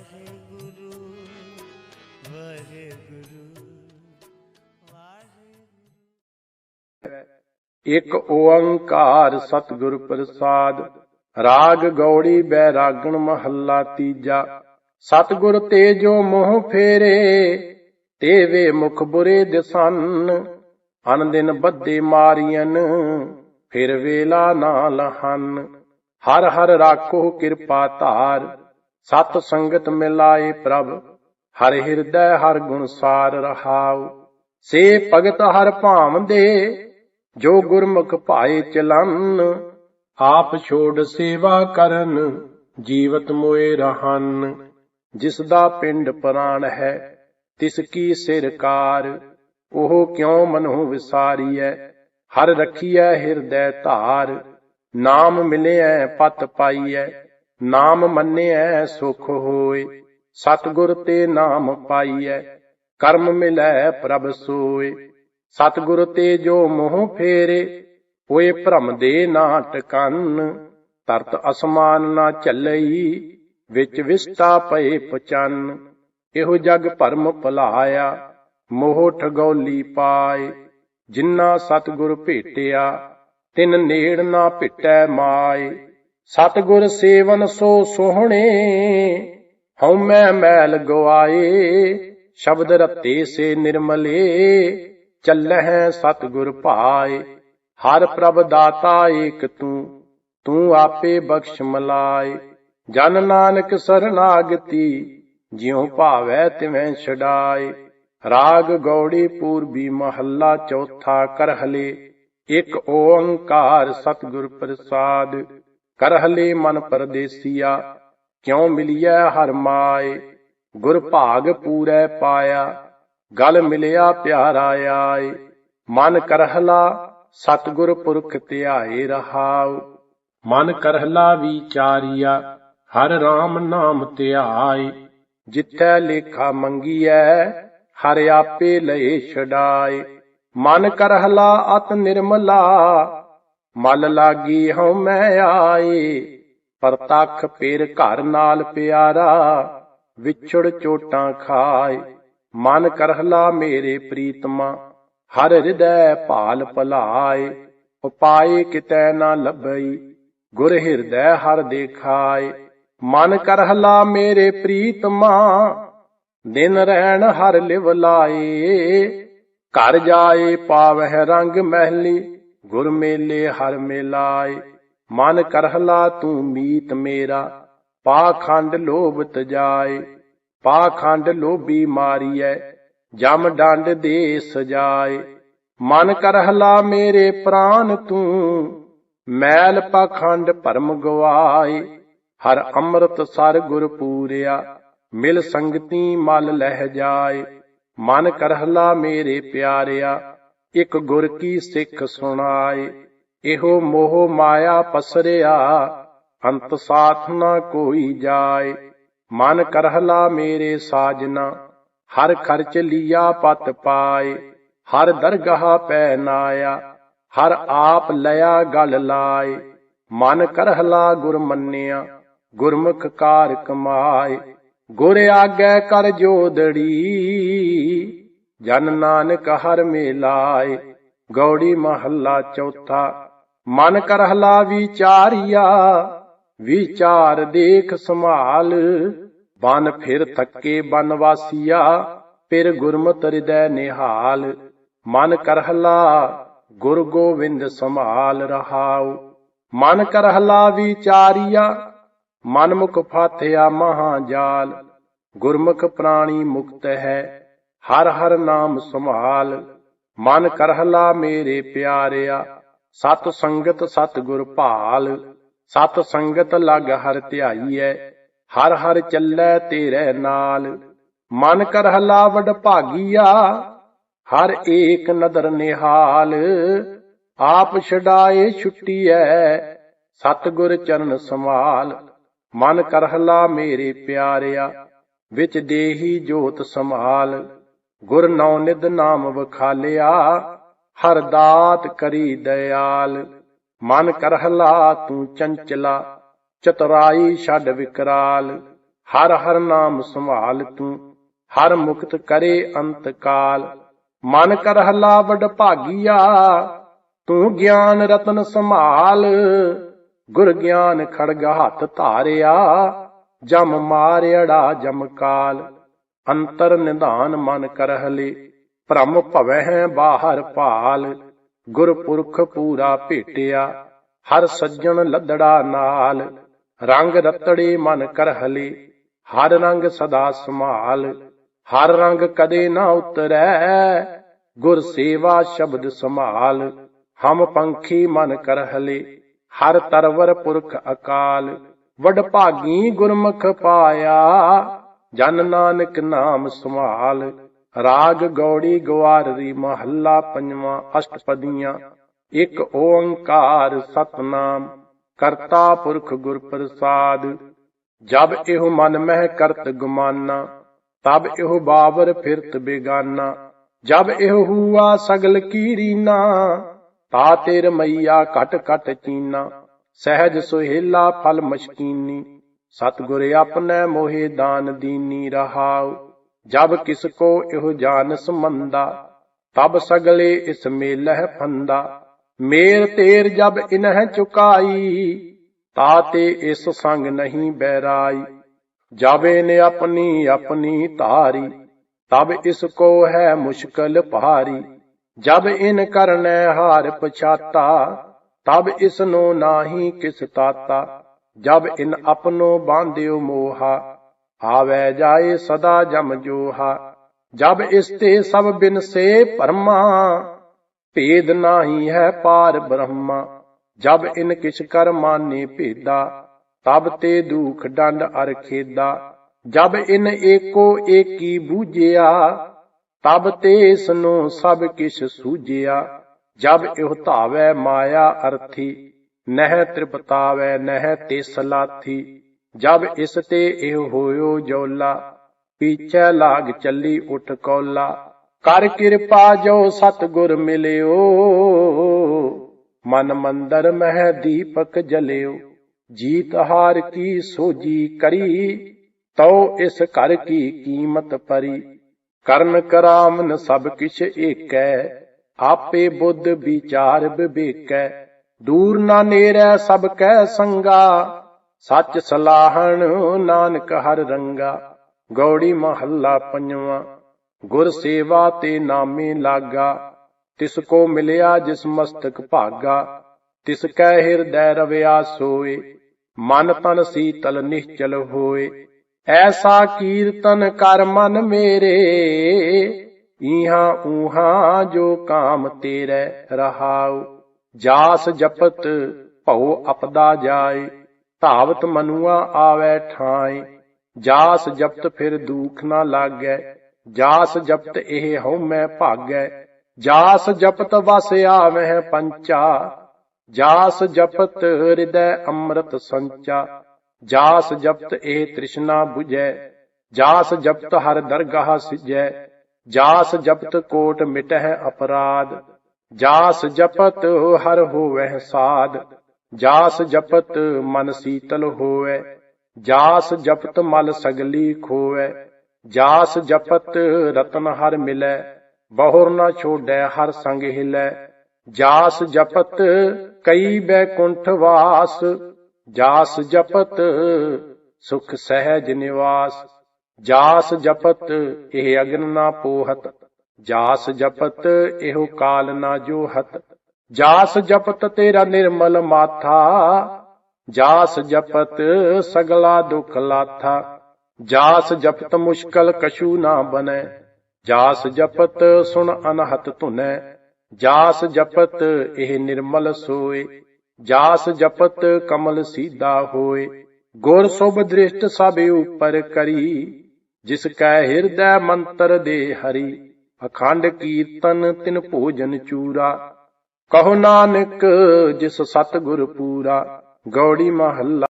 ਵਾਹਿਗੁਰੂ ਵਾਹਿਗੁਰੂ ਇੱਕ ਓੰਕਾਰ ਸਤਿਗੁਰ ਪ੍ਰਸਾਦ, ਰਾਗ ਗੌੜੀ ਬੈਰਾਗਣ ਮਹੱਲਾ ਤੀਜਾ। ਸਤਿਗੁਰ ਤੇ ਜੋ ਮੋਹ ਫੇਰੇ, ਤੇਵੇ ਮੁਖ ਬੁਰੇ ਦਿਸਨ। ਅਨ ਦਿਨ ਬੱਦੇ ਮਾਰੀਆਂ ਫਿਰ ਵੇਲਾ ਨਾ ਲਹਨ। ਹਰ ਹਰ ਰਾਖੋ ਕਿਰਪਾ ਧਾਰ। ਸਤ ਸੰਗਤ ਮਿਲਾਏ ਪ੍ਰਭ, ਹਰ ਹਿਰਦੈ ਹਰ ਗੁਣ ਸਾਰ ਰਹਾਉ। ਸੇ ਭਗਤ ਹਰ ਭਾਮ ਦੇ ਜੋ ਗੁਰਮੁਖ ਭਾਏ ਚਲਨ, ਆਪ ਛੋੜ ਸੇਵਾ ਕਰਨ, ਜੀਵਤ ਮੋਏ ਰਹਨ। ਜਿਸ ਦਾ ਪਿੰਡ ਪ੍ਰਾਣ ਹੈ, ਤਿਸ ਕੀ ਸਿਰਕਾਰ ਉਹ ਕਿਉ ਮਨੋ ਵਿਸਾਰੀਐ? ਹਰ ਰਖੀਐ ਹਿਰਦੈ ਧਾਰ, ਨਾਮ ਮਿਲਿਐ ਪਤ ਪਾਈਐ। ਨਾਮ ਮੰਨਿਐ, ਸੁਖ ਹੋਏ। ਸਤਿਗੁਰ ਤੇ ਨਾਮ ਪਾਈਐ, ਕਰਮ ਮਿਲੈ ਪ੍ਰਭ ਸੋਏ। ਸਤਿਗੁਰ ਤੇ ਜੋ ਮੋਹ ਫੇਰੇ ਹੋਏ ਭ੍ਰਮ ਦੇ ਨਾ ਟਕਨ ਤਰਤ ਅਸਮਾਨ ਨਾ ਚੱਲਈ, ਵਿੱਚ ਵਿਸਟਾ ਪਏ ਪਚਨ। ਇਹੋ ਜਗ ਭਰਮ ਭੁਲਾਇਆ, ਮੋਹ ਠਗੌਲੀ ਪਾਏ। ਜਿਨ੍ਹਾਂ ਸਤਿਗੁਰ ਭੇਟਿਆ, ਤਿਨ ਨੇੜ ਨਾ ਭਿਟੈ ਮਾਏ। ਸਤਿਗੁਰ ਸੇਵਨ ਸੋ ਸੋਹਣੇ ਹਉਮੈ ਮੈਲ ਗਵਾਏ, ਸ਼ਬਦ ਰਤੇ ਸੇ ਨਿਰਮਲੇ, ਚੱਲਹਿ ਸਤਿਗੁਰ ਭਾਏ, ਹਰ ਪ੍ਰਭ ਦਾਤਾ ਏਕ ਤੂੰ ਤੂੰ ਆਪੇ ਬਖਸ਼ ਮਲਾਏ। ਜਨ ਨਾਨਕ ਸਰਨਾਗਤੀ, ਜਿਉ ਭਾਵੈ ਤਿਵੇਂ ਛਡਾਏ। ਰਾਗ ਗੌੜੀ ਪੂਰਬੀ ਮਹੱਲਾ ਚੌਥਾ ਕਰਹਲੇ, ਇੱਕ ਓੰਕਾਰ ਸਤਿਗੁਰ ਪ੍ਰਸਾਦ। ਕਰਹਲੇ ਮਨ ਪਰਦੇਸੀਆ, ਕਿਉ ਮਿਲਿਆ ਹਰ ਮਾਏ? ਗੁਰ ਭਾਗ ਪੂਰੈ ਪਾਇਆ, ਗਲ ਮਿਲਿਆ ਪਿਆਰਾ ਆਏ। ਮਨ ਕਰਹਲਾ, ਸਤਿਗੁਰ ਪੁਰਖ ਧਿਆਏ ਰਹਾਉ। ਮਨ ਕਰਹਲਾ ਵਿਚਾਰੀਆ, ਹਰ RAM ਨਾਮ ਧਿਆਏ। ਜਿੱਥੈ ਲੇਖਾ ਮੰਗੀਐ, ਹਰ ਆਪੇ ਲਏ ਛਡਾਏ। ਮਨ ਕਰਹਲਾ ਅਤ ਨਿਰਮਲਾ ਮਲ ਲਾਗੀ ਹਉ ਮੈਂ ਆਏ ਪਰਤਖ ਪੇਰ ਘਰ ਨਾਲ ਪਿਆਰਾ, ਵਿਛੜ ਚੋਟਾਂ ਖਾਏ ਮਨ ਕਰਹਲਾ ਮੇਰੇ ਪ੍ਰੀਤਮਾ, ਹਰ ਹਿਰਦੈ ਭਾਲ ਭਲਾਏ ਉਪਾਏ ਕਿਤੈ ਨਾ ਲੱਭਈ, ਗੁਰ ਹਿਰਦੈ ਹਰ ਦੇਖਾਏ ਮਨ ਕਰਹਲਾ ਮੇਰੇ ਪ੍ਰੀਤਮਾ, ਦਿਨ ਰਹਿਣ ਹਰ ਲਿਵ ਲਾਏ ਘਰ ਜਾਏ ਪਾਵਹਿ ਰੰਗ ਮਹਿਲੀ ਗੁਰ ਮੇਲੇ ਹਰ ਮੇਲਾਏ, ਮਨ ਕਰਹਲਾ ਤੂੰ ਮੀਤ ਮੇਰਾ, ਪਾਖੰਡ ਲੋਭ ਤਜਾਏ ਪਾਖੰਡ ਲੋਭੀ ਮਾਰੀਐ, ਜਮ ਡੰਡ ਦੇ ਸਜਾਏ। ਮਨ ਕਰਹਲਾ ਮੇਰੇ ਪ੍ਰਾਨ ਤੂੰ, ਮੈਲ ਪਾਖੰਡ ਭਰਮ ਗਵਾਏ। ਹਰ ਅੰਮ੍ਰਿਤ ਸਰ ਗੁਰ ਪੂਰਿਆ, ਮਿਲ ਸੰਗਤੀ ਮਲ ਲਹਿ ਜਾਏ। ਮਨ ਕਰਹਲਾ ਮੇਰੇ ਪਿਆਰਿਆ ਇਕ ਗੁਰ ਕੀ ਸਿੱਖ ਸੁਣਾਏ, ਇਹੋ ਮੋਹ ਮਾਇਆ ਪਸਰਿਆ, ਅੰਤ ਸਾਥ ਨਾ ਕੋਈ ਜਾਏ। ਮਨ ਕਰਹਲਾ ਮੇਰੇ ਸਾਜਨਾ, ਹਰ ਖਰਚ ਲੀਆ ਪਤ ਪਾਏ। ਹਰ ਦਰਗਾਹ ਪੈ ਨਾਇਆ, ਹਰ ਆਪ ਲਿਆ ਗਲ ਲਾਏ। ਮਨ ਕਰਹਲਾ ਗੁਰ ਮੰਨਿਆ, ਗੁਰਮੁਖ ਕਾਰ ਕਮਾਏ। ਗੁਰ ਆਗੈ ਕਰ ਜੋਦੜੀ ਜਨ ਨਾਨਕ ਹਰ ਮੇਲਾਏ, ਗੌੜੀ ਮਹੱਲਾ ਚੌਥਾ। ਮਨ ਕਰਹਲਾ ਵਿਚਾਰੀਆ, ਵਿਚਾਰ ਦੇਖ ਸੰਭਾਲ। ਬਨ ਫਿਰ ਥੱਕੇ ਬਨਵਾਸੀਆ ਫਿਰ ਗੁਰਮਤਿ ਹਿਰਦੈ ਨਿਹਾਲ। ਮਨ ਕਰਹਲਾ ਗੁਰ ਗੋਵਿੰਦ ਸੰਭਾਲ ਰਹਾਉ। ਮਨ ਕਰਹਲਾ ਮਨ ਮੁਖ ਫਾਥਿਆ ਮਹਾ ਜਾਲ ਗੁਰਮੁਖ ਪ੍ਰਾਣੀ ਮੁਕਤ ਹੈ ਹਰ ਹਰ ਨਾਮ ਸੰਭਾਲ, ਮਨ ਕਰਹਲਾ ਮੇਰੇ ਪਿਆਰਿਆ। ਸਤ ਸੰਗਤ ਸਤ ਗੁਰ ਭਾਲ, ਸਤ ਸੰਗਤ ਲਗ ਹਰ ਧਿਆਈਐ। ਹਰ ਹਰ ਚੱਲੈ ਤੇਰੇ ਨਾਲ, ਮਨ ਕਰਹਲਾ ਵਡ ਭਾਗੀਆ। ਹਰ ਏਕ ਨਦਰ ਨਿਹਾਲ, ਆਪ ਛਡਾਏ ਛੁੱਟੀਐ। ਸਤਿਗੁਰ ਚਰਨ ਸੰਭਾਲ, ਮਨ ਕਰਹਲਾ ਮੇਰੇ ਪਿਆਰਿਆ। ਵਿੱਚ ਦੇਹੀ ਜੋਤ ਸੰਭਾਲ ਗੁਰ ਨੌ ਨਿਦ ਨਾਮ ਵਖਾਲਿਆ, ਹਰ ਦਾਤ ਕਰੀ ਦਿਆਲ ਮਨ ਕਰਹਲਾ, ਤੂੰ ਚੰਚਲਾ, ਚਤੁਰਾਈ ਛੱਡ ਵਿਕਰਾਲ। ਹਰ ਹਰ ਨਾਮ ਸੰਭਾਲ ਤੂੰ, ਹਰ ਮੁਕਤ ਕਰੇ ਅੰਤ ਕਾਲ ਮਨ ਕਰਹਲਾ, ਵਡ ਭਾਗੀਆ, ਤੂੰ ਗਿਆਨ ਰਤਨ ਸੰਭਾਲ। ਗੁਰ ਗਿਆਨ ਖੜਗ ਹੱਥ ਧਾਰਿਆ, ਜਮ ਮਾਰਿਆੜਾ ਜਮ ਕਾਲ। ਅੰਤਰ ਨਿਧਾਨ ਮਨ ਕਰਹਲੇ ਭ੍ਰਮ ਭਵੈ ਹੈ ਬਾਹਰ ਭਾਲ, ਗੁਰਪੁਰਖ ਪੂਰਾ ਭੇਟਿਆ, ਹਰ ਸੱਜਣ ਲੱਦੜਾ ਨਾਲ, ਰੰਗ ਰਤੜੇ ਮਨ ਕਰਹਲੇ ਹਰ ਰੰਗ ਸਦਾ ਸੰਭਾਲ ਹਰ ਰੰਗ ਕਦੇ ਨਾ ਉਤਰੈ, ਗੁਰ ਸੇਵਾ ਸ਼ਬਦ ਸੰਭਾਲ ਹਮ ਪੰਖੀ ਮਨ ਕਰਹਲੇ ਹਰ ਤਰਵਰ ਪੁਰਖ ਅਕਾਲ ਵਡ ਭਾਗੀ ਗੁਰਮੁਖ ਪਾਇਆ ਜਨ ਨਾਨਕ ਨਾਮ ਸੰਭਾਲ ਰਾਗ ਗੌੜੀ ਗਵਾਰੀ ਮਹੱਲਾ ਪੰਜਵਾਂ ਅਸ਼ਟਪਦੀਆਂ, ਇੱਕ ਓੰਕਾਰ ਸਤਨਾਮ, ਕਰਤਾ ਪੁਰਖ ਗੁਰ ਪ੍ਰਸਾਦ। ਜਬ ਇਹੋ ਮਨ ਮਹਿ ਕਰਤ ਗੁਮਾਨਾ, ਤਬ ਇਹੋ ਬਾਬਰ ਫਿਰਤ ਬੇਗਾਨਾ। ਜਬ ਇਹੋ ਹੂਆ ਸਗਲ ਕੀਰੀਨਾ ਤਾ ਤੇਰ ਮਈਆ ਘਟ ਘਟ ਚੀਨਾ। ਸਹਿਜ ਸੁਹੇਲਾ ਫਲ ਮਸ਼ਕੀਨੀ। ਸਤਿਗੁਰ ਆਪਣੈ ਮੋਹਿ ਦਾਨ ਦੀਨੀ ਰਹਾਉ ਜਬ ਕਿਸ ਕੋ ਇਹੋ ਜਾਨ ਸਮੰਦਾ ਤਬ ਸਗਲੇ ਇਸ ਮੇਲਹਿ ਫੰਦਾ। ਮੇਰ ਤੇਰ ਜਬ ਇਨਹਿ ਚੁਕਾਈ, ਤਾ ਤੇ ਇਸ ਸੰਗ ਨਹੀਂ ਬੈਰਾਈ ਜਾਵੇ ਨੇ ਆਪਣੀ ਆਪਣੀ ਧਾਰੀ, ਤਬ ਇਸ ਕੋ ਹੈ ਮੁਸ਼ਕਲ ਭਾਰੀ। ਜਬ ਇਨ ਕਰਨੈ ਹਾਰ ਪਛਾਤਾ, ਤਬ ਇਸ ਨੂੰ ਨਾਹੀ ਕਿਸ ਤਾਤਾ। ਜਬ ਇਨ ਆਪਨੋ ਬਾਂਧਿਓ ਮੋਹਾ, ਆਵੈ ਜਾਏ ਸਦਾ ਜਮ ਜੋਹਾ। ਜਬ ਇਸ ਤੇ ਸਭ ਬਿਨ ਸੇ ਪਰਮਾ ਭੇਦ ਨਾਹੀ ਹੈ ਪਾਰ ਬ੍ਰਹਮਾ। ਜਬ ਇਨ ਕਿਛ ਕਰ ਮਾਨੇ ਭੇਦਾ, ਤਬ ਤੇ ਦੁਖ ਡੰਡ ਅਰ ਖੇਦਾ। ਜਬ ਇਨ ਏਕੋ ਏਕੀ ਬੂਝਿਆ, ਤਬ ਤੇ ਇਸ ਨੂੰ ਸਭ ਕਿਛ ਸੂਝਿਆ। ਜਬ ਇਹ ਧਾਵੈ ਮਾਇਆ ਅਰਥੀ ਨਹਿ ਤ੍ਰਿਪਤਾਵੈ ਨਹਿ ਤੇ ਜਬ ਇਸ ਤੇ ਇਹ ਹੋਇਓ ਜੋਲਾ ਪੀਛੇ ਲਾਗ ਚੱਲੀ ਉਠ ਕੋਲਾ। ਕਰ ਕਿਰਪਾ ਜੋ ਸਤਗੁਰ ਮਿਲਿਓ, ਮਨ ਮੰਦਰ ਮਹਿ ਦੀਪਕ ਜਲਿਓ। ਜੀਤ ਹਾਰ ਕੀ ਸੋਜੀ ਕਰੀ, ਤਉ ਇਸ ਘਰ ਕੀ ਕੀਮਤ ਪਰੀ। ਕਰਨ ਕਰਾਮਨ ਸਭ ਕਿਛ ਏਕੈ, ਆਪੇ ਬੁੱਧ ਵਿਚਾਰ ਵਿਵੇਕੈ। ਦੂਰ ਨਾ ਨੇਰੈ ਸਭ ਕਹਿ ਸੰਗਾ। ਸੱਚ ਸਲਾਹਣ ਨਾਨਕ ਹਰ ਰੰਗਾ। ਗੌੜੀ ਮਹੱਲਾ ਪੰਜਵਾਂ। ਗੁਰ ਸੇਵਾ ਤੇ ਨਾਮੇ ਲਾਗਾ। ਤਿਸ ਕੋ ਮਿਲਿਆ ਜਿਸ ਮਸਤਕ ਭਾਗਾ। ਤਿਸ ਕੈ ਹਿਰਦੈ ਰਵਿਆ ਸੋਏ। ਮਨ ਤਨ ਸੀਤਲ ਨਿਸ਼ਚਲ ਹੋਏ। ਐਸਾ ਕੀਰਤਨ ਕਰ ਮਨ ਮੇਰੇ। ਈਹਾਂ ਊਹਾਂ ਜੋ ਕਾਮ ਤੇਰੇ ਰਹਾਉ। ਜਾਸ ਜਪਤ ਭਉ ਅਪਦਾ ਜਾਏ, ਧਾਵਤ ਮਨੁਆ ਆਵੈ ਠਾਏ। ਜਾਸ ਜਪਤ ਫਿਰ ਦੁਖ ਨਾ ਲਾਗੈ, ਜਾਸ ਜਪਤ ਇਹ ਹਉ ਮੈਂ ਭਾਗੈ। ਜਾਸ ਜਪਤ ਵਸ ਆਵਹਿ ਪੰਚਾ, ਜਾਸ ਜਪਤ ਹਿਰਦੈ ਅੰਮ੍ਰਿਤ ਸੰਚਾ। ਜਾਸ ਜਪਤ ਇਹ ਤ੍ਰਿਸ਼ਨਾ 부ਜੈ ਜਾਸ ਜਪਤ ਹਰ ਦਰਗਾਹ ਸਿਜੈ। ਜਾਸ ਜਪਤ ਕੋਟ ਮਿਟਹਿ ਅਪਰਾਧ ਜਾਸ ਜਪਤ ਹਰ ਹੋਵਹਿ ਸਾਧ, ਜਾਸ ਜਪਤ ਮਨ ਸੀਤਲ ਹੋਵੈ, ਜਾਸ ਜਪਤ ਮਲ ਸਗਲੀ ਖੋਵੈ, ਜਾਸ ਜਪਤ ਰਤਨ ਹਰ ਮਿਲੈ, ਬਹੁਰ ਨਾ ਛੋੜੈ ਹਰ ਸੰਗ ਹਿਲੈ, ਜਾਸ ਜਪਤ ਕਈ ਬੈਕੁੰਠ ਵਾਸ, ਜਾਸ ਜਪਤ ਸੁਖ ਸਹਿਜ ਨਿਵਾਸ, ਜਾਸ ਜਪਤ ਇਹ ਅਗਨ ਨਾ ਪੋਹਤ ਜਾਸ ਜਪਤ ਇਹੋ ਕਾਲ ਨਾ ਜੋ ਹਤ ਜਾਸ ਜਪਤ ਤੇਰਾ ਨਿਰਮਲ ਮਾਥਾ। ਜਾਸ ਜਪਤ ਸਗਲਾ ਦੁਖ ਲਾਥਾ। ਜਾਸ ਜਪਤ ਮੁਸ਼ਕਲ ਕਛੂ ਨਾ ਬਨੈ। ਜਾਸ ਜਪਤ ਸੁਣ ਅਨਹਤ ਧੁਨੈ। ਜਾਸ ਜਪਤ ਇਹ ਨਿਰਮਲ ਸੋਏ। ਜਾਸ ਜਪਤ ਕਮਲ ਸੀਦਾ ਹੋਏ। ਗੁਰ ਸੁਭ ਦ੍ਰਿਸ਼ਟ ਸਭ ਉਪਰ ਕਰੀ। ਜਿਸ ਕੈ ਹਿਰਦੈ ਮੰਤਰ ਦੇ ਹਰੀ। ਅਖੰਡ ਕੀਰਤਨ ਤਿਨ ਭੋਜਨ ਚੂਰਾ। ਕਹੋ ਨਾਨਕ ਜਿਸ ਸਤਿਗੁਰ ਪੂਰਾ ਗੌੜੀ ਮਹੱਲਾ